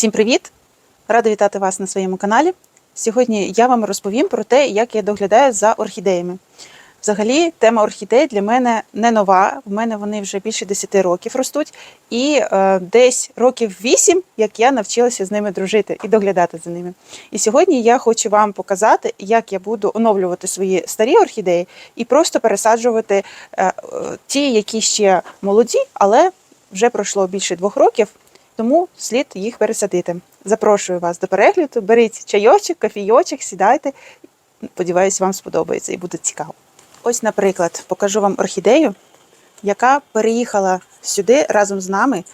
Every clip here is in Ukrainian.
Всім привіт! Рада вітати вас на своєму каналі. Сьогодні я вам розповім про те, як я доглядаю за орхідеями. Взагалі, тема орхідей для мене не нова. В мене вони вже більше 10 років ростуть, і е, десь років 8, як я навчилася з ними дружити і доглядати за ними. І сьогодні я хочу вам показати, як я буду оновлювати свої старі орхідеї і просто пересаджувати е, е, ті, які ще молоді, але вже пройшло більше двох років, тому слід їх пересадити. Запрошую вас до перегляду. Беріть чайочок, кофійочок, сідайте. Сподіваюсь, вам сподобається і буде цікаво. Ось, наприклад, покажу вам орхідею, яка переїхала сюди разом з нами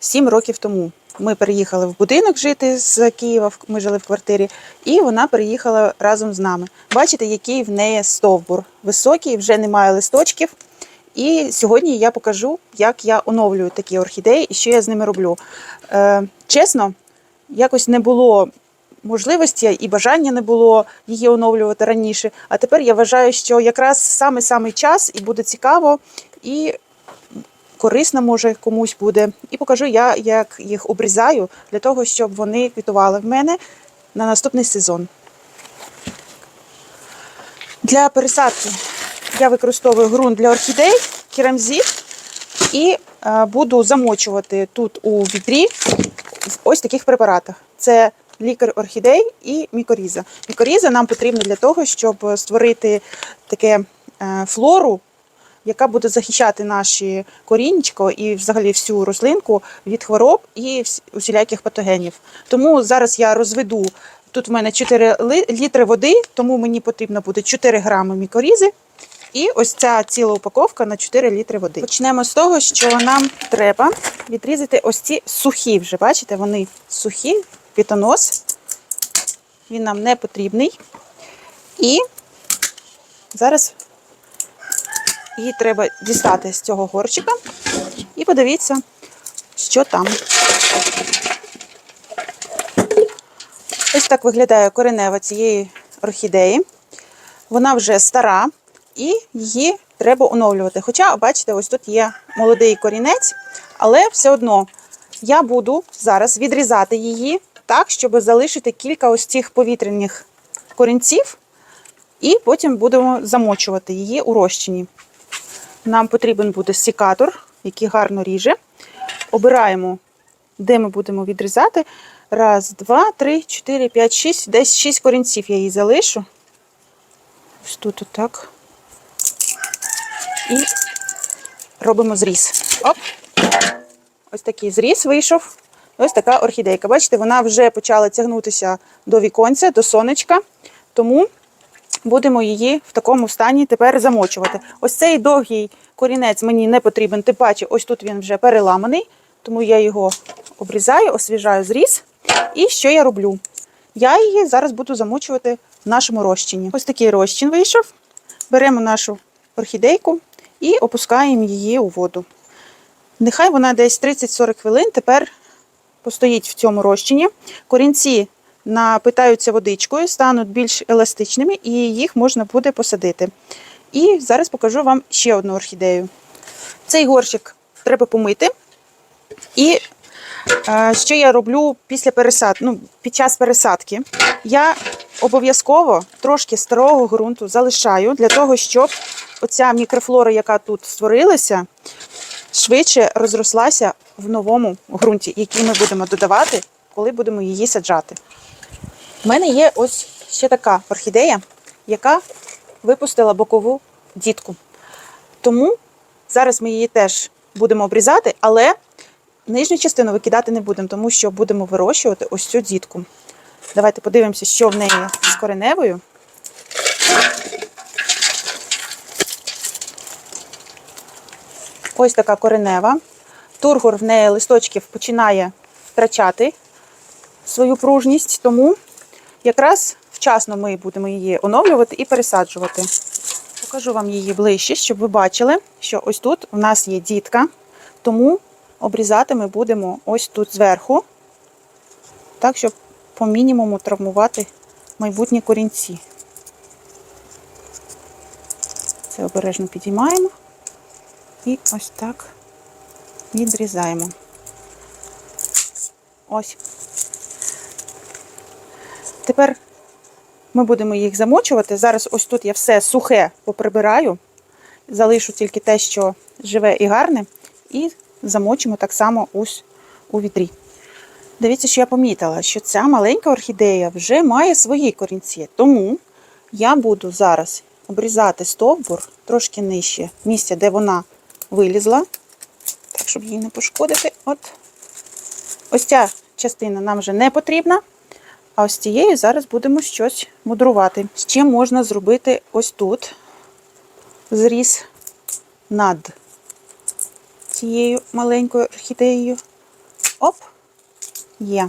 7 років тому. Ми переїхали в будинок жити з Києва, ми жили в квартирі, і вона переїхала разом з нами. Бачите, який в неї стовбур високий, вже немає листочків. І сьогодні я покажу, як я оновлюю такі орхідеї і що я з ними роблю. Е, чесно, якось не було можливості і бажання не було її оновлювати раніше. А тепер я вважаю, що якраз саме саме час і буде цікаво, і корисно може комусь буде. І покажу я, як їх обрізаю для того, щоб вони квітували в мене на наступний сезон. Для пересадки я використовую ґрунт для орхідей, керамзит і е, буду замочувати тут у відрі в ось таких препаратах. Це лікар орхідей і мікоріза. Мікоріза нам потрібна для того, щоб створити таке е, флору, яка буде захищати наші корінечко і взагалі всю рослинку від хвороб і усіляких патогенів. Тому зараз я розведу. Тут в мене 4 літри води, тому мені потрібно буде 4 грами мікорізи. І ось ця ціла упаковка на 4 літри води. Почнемо з того, що нам треба відрізати ось ці сухі вже. Бачите, вони сухі, квітонос. Він нам не потрібний. І зараз її треба дістати з цього горщика і подивіться, що там. Ось так виглядає коренева цієї орхідеї. Вона вже стара і її треба оновлювати. Хоча, бачите, ось тут є молодий корінець, але все одно я буду зараз відрізати її так, щоб залишити кілька ось цих повітряних корінців, і потім будемо замочувати її у розчині. Нам потрібен буде секатор, який гарно ріже. Обираємо, де ми будемо відрізати. Раз, два, три, чотири, п'ять, шість. Десь шість корінців я її залишу. Ось тут отак. І робимо зріз. Оп. Ось такий зріз вийшов. Ось така орхідейка. Бачите, вона вже почала тягнутися до віконця, до сонечка. Тому будемо її в такому стані тепер замочувати. Ось цей довгий корінець мені не потрібен, тим паче, ось тут він вже переламаний, тому я його обрізаю, освіжаю зріз. І що я роблю? Я її зараз буду замочувати в нашому розчині. Ось такий розчин вийшов. Беремо нашу орхідейку і опускаємо її у воду. Нехай вона десь 30-40 хвилин тепер постоїть в цьому розчині. Корінці напитаються водичкою, стануть більш еластичними і їх можна буде посадити. І зараз покажу вам ще одну орхідею. Цей горщик треба помити. І е, що я роблю після пересадки, ну, під час пересадки? Я обов'язково трошки старого ґрунту залишаю для того, щоб оця мікрофлора, яка тут створилася, швидше розрослася в новому ґрунті, який ми будемо додавати, коли будемо її саджати. У мене є ось ще така орхідея, яка випустила бокову дітку. Тому зараз ми її теж будемо обрізати, але нижню частину викидати не будемо, тому що будемо вирощувати ось цю дітку. Давайте подивимося, що в неї з кореневою. Ось така коренева. Тургор в неї листочків починає втрачати свою пружність, тому якраз вчасно ми будемо її оновлювати і пересаджувати. Покажу вам її ближче, щоб ви бачили, що ось тут у нас є дітка, тому обрізати ми будемо ось тут зверху, так, щоб по мінімуму травмувати майбутні корінці. Це обережно підіймаємо і ось так відрізаємо. Ось. Тепер ми будемо їх замочувати. Зараз ось тут я все сухе поприбираю, залишу тільки те, що живе і гарне, і замочимо так само ось у відрі. Дивіться, що я помітила, що ця маленька орхідея вже має свої корінці. Тому я буду зараз обрізати стовбур трошки нижче місця, де вона вилізла, так, щоб її не пошкодити. От. Ось ця частина нам вже не потрібна. А ось цією зараз будемо щось мудрувати. Ще можна зробити ось тут зріз над цією маленькою орхідеєю. Оп, є.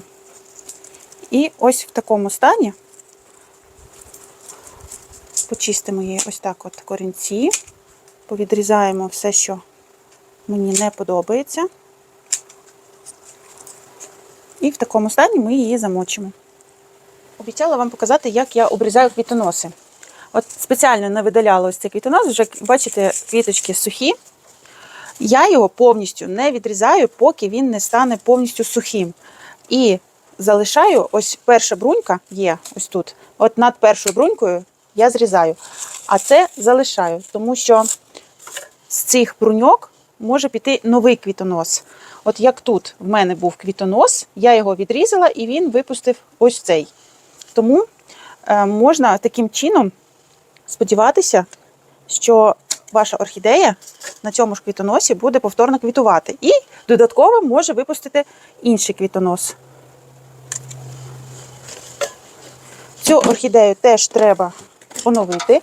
І ось в такому стані почистимо її ось так от корінці, повідрізаємо все, що мені не подобається. І в такому стані ми її замочимо. Обіцяла вам показати, як я обрізаю квітоноси. От спеціально не видаляла ось цей квітонос, вже бачите, квіточки сухі. Я його повністю не відрізаю, поки він не стане повністю сухим. І залишаю, ось перша брунька є ось тут. От над першою брунькою я зрізаю. А це залишаю, тому що з цих бруньок може піти новий квітонос. От як тут в мене був квітонос, я його відрізала і він випустив ось цей. Тому е, можна таким чином сподіватися, що ваша орхідея на цьому ж квітоносі буде повторно квітувати. І додатково може випустити інший квітонос. Цю орхідею теж треба оновити.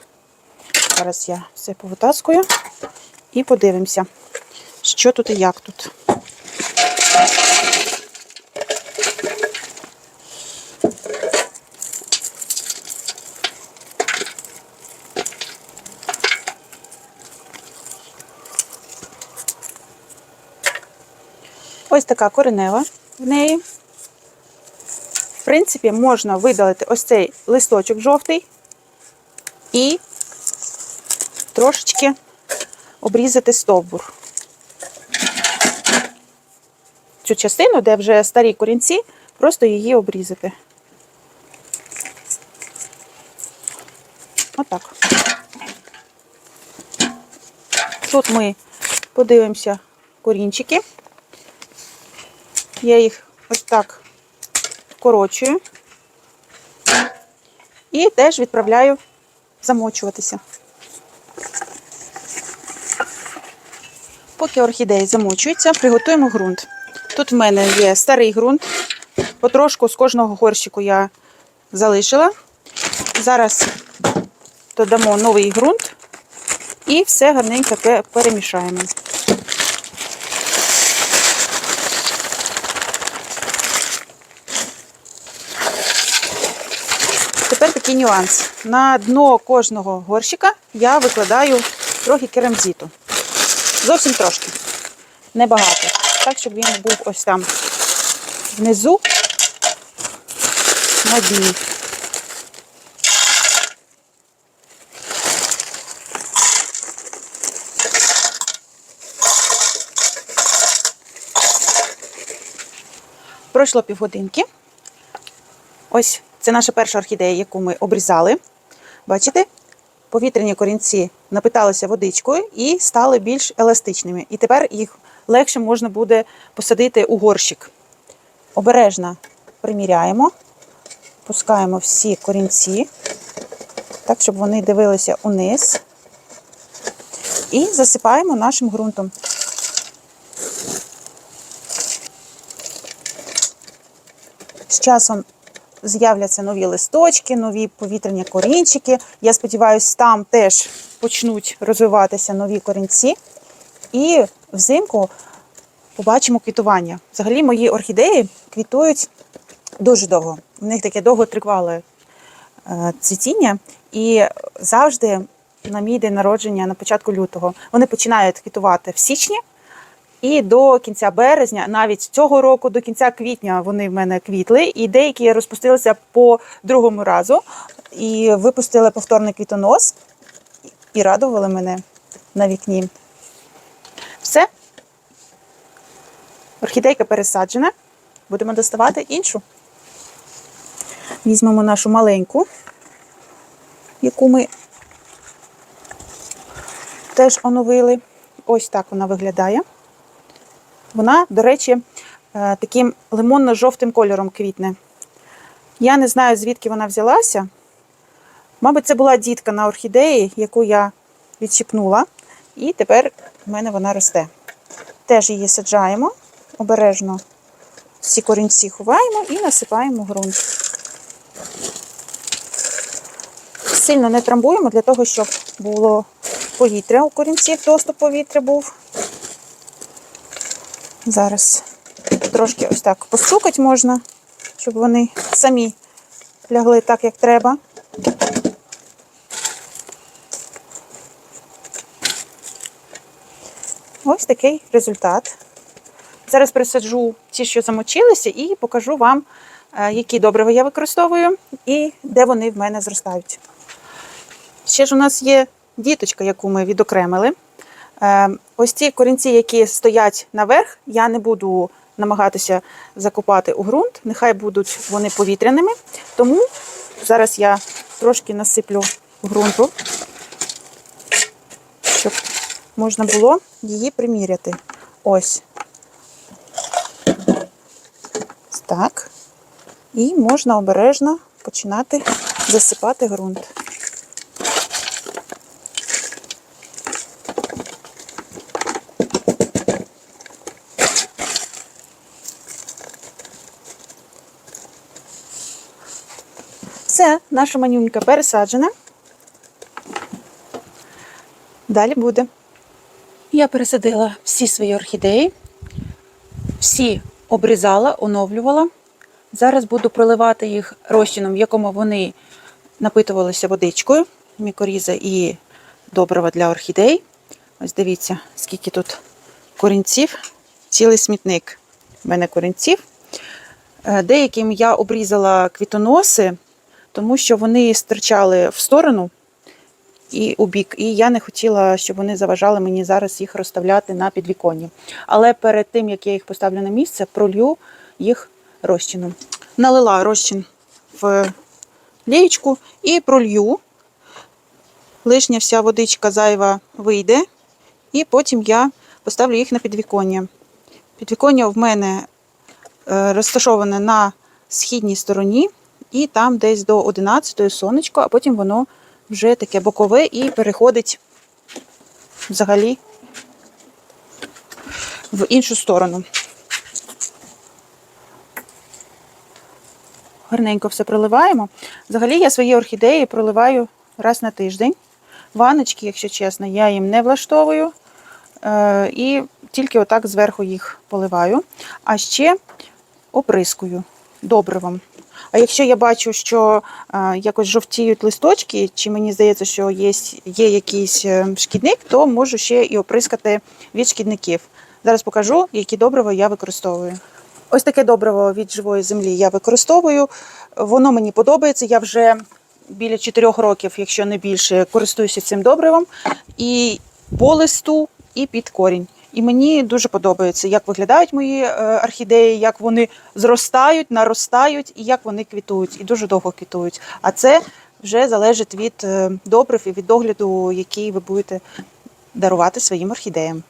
Зараз я все повитаскую і подивимося, що тут і як тут. Ось така коренева в неї. В принципі, можна видалити ось цей листочок жовтий і трошечки обрізати стовбур. Цю частину, де вже старі корінці, просто її обрізати. Отак. Тут ми подивимося корінчики. Я їх ось так вкорочую і теж відправляю замочуватися. Поки орхідеї замочуються, приготуємо ґрунт. Тут в мене є старий ґрунт, потрошку з кожного горщику я залишила. Зараз додамо новий ґрунт і все гарненько перемішаємо. Тепер такий нюанс. На дно кожного горщика я викладаю трохи керамзиту. Зовсім трошки. Небагато. Так, щоб він був ось там внизу на дні. Пройшло півгодинки. Ось це наша перша орхідея, яку ми обрізали. Бачите? Повітряні корінці напиталися водичкою і стали більш еластичними. І тепер їх легше можна буде посадити у горщик. Обережно приміряємо, пускаємо всі корінці, так, щоб вони дивилися униз. І засипаємо нашим ґрунтом. З часом з'являться нові листочки, нові повітряні корінчики. Я сподіваюся, там теж почнуть розвиватися нові корінці. І взимку побачимо квітування. Взагалі, мої орхідеї квітують дуже довго. У них таке довготривале е, цвітіння. І завжди на мій день народження на початку лютого вони починають квітувати в січні. І до кінця березня, навіть цього року, до кінця квітня вони в мене квітли, і деякі розпустилися по другому разу і випустили повторний квітонос і радували мене на вікні. Все. Орхідейка пересаджена. Будемо доставати іншу. Візьмемо нашу маленьку, яку ми теж оновили. Ось так вона виглядає. Вона, до речі, е, таким лимонно-жовтим кольором квітне. Я не знаю, звідки вона взялася. Мабуть, це була дітка на орхідеї, яку я відчіпнула, і тепер в мене вона росте. Теж її саджаємо обережно. Всі корінці ховаємо і насипаємо ґрунт. Сильно не трамбуємо для того, щоб було повітря у корінців, доступ повітря був. Зараз трошки ось так постукати можна, щоб вони самі лягли так, як треба. Ось такий результат. Зараз присаджу ті, що замочилися, і покажу вам, е, які добрива я використовую і де вони в мене зростають. Ще ж у нас є діточка, яку ми відокремили. Е, Ось ці корінці, які стоять наверх, я не буду намагатися закопати у ґрунт, нехай будуть вони повітряними. Тому зараз я трошки насиплю ґрунту, щоб можна було її приміряти. Ось. Так. І можна обережно починати засипати ґрунт. Все, наша манюнька пересаджена. Далі буде. Я пересадила всі свої орхідеї, всі обрізала, оновлювала. Зараз буду проливати їх розчином, в якому вони напитувалися водичкою, мікоріза і добрива для орхідей. Ось дивіться, скільки тут корінців, цілий смітник в мене корінців. Е, Деяким я обрізала квітоноси, тому що вони стирчали в сторону і у бік, і я не хотіла, щоб вони заважали мені зараз їх розставляти на підвіконні. Але перед тим, як я їх поставлю на місце, пролью їх розчином. Налила розчин в лієчку і пролью. Лишня вся водичка зайва вийде, і потім я поставлю їх на підвіконня. Підвіконня в мене е, розташоване на східній стороні, і там десь до 11 сонечко, а потім воно вже таке бокове і переходить взагалі в іншу сторону. Гарненько все проливаємо. Взагалі я свої орхідеї проливаю раз на тиждень. Ваночки, якщо чесно, я їм не влаштовую. Е, І тільки отак зверху їх поливаю. А ще оприскую добривом. А якщо я бачу, що е, якось жовтіють листочки, чи мені здається, що є, є якийсь е, шкідник, то можу ще і оприскати від шкідників. Зараз покажу, які добрива я використовую. Ось таке добриво від живої землі я використовую. Воно мені подобається. Я вже біля 4 років, якщо не більше, користуюся цим добривом. І по листу, і під корінь. І мені дуже подобається, як виглядають мої е, орхідеї, як вони зростають, наростають і як вони квітують, і дуже довго квітують. А це вже залежить від е, добрив і від догляду, який ви будете дарувати своїм орхідеям.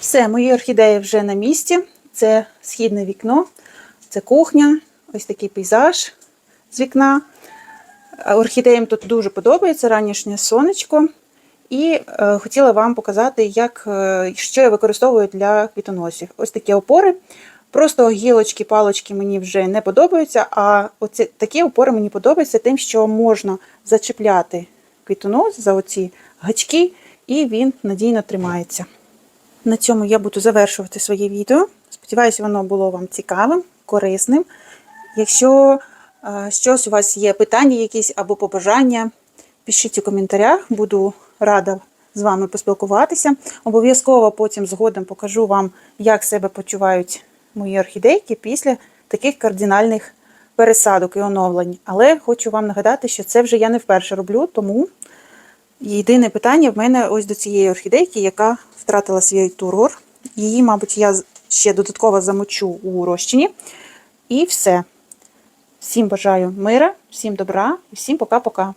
Все, мої орхідеї вже на місці. Це східне вікно, це кухня, ось такий пейзаж з вікна. Орхідеям тут дуже подобається ранішнє сонечко. І е, хотіла вам показати, як, е, що я використовую для квітоносів. Ось такі опори. Просто гілочки, палочки мені вже не подобаються, а оці, такі опори мені подобаються тим, що можна зачепляти квітонос за оці гачки, і він надійно тримається. На цьому я буду завершувати своє відео. Сподіваюся, воно було вам цікавим, корисним. Якщо щось у вас є питання якісь або побажання, пишіть у коментарях, буду рада з вами поспілкуватися. Обов'язково потім згодом покажу вам, як себе почувають мої орхідейки після таких кардинальних пересадок і оновлень. Але хочу вам нагадати, що це вже я не вперше роблю, тому єдине питання в мене ось до цієї орхідейки, яка втратила свій тургор. Її, мабуть, я ще додатково замочу у розчині. І все. Всім бажаю мира, всім добра і всім пока-пока.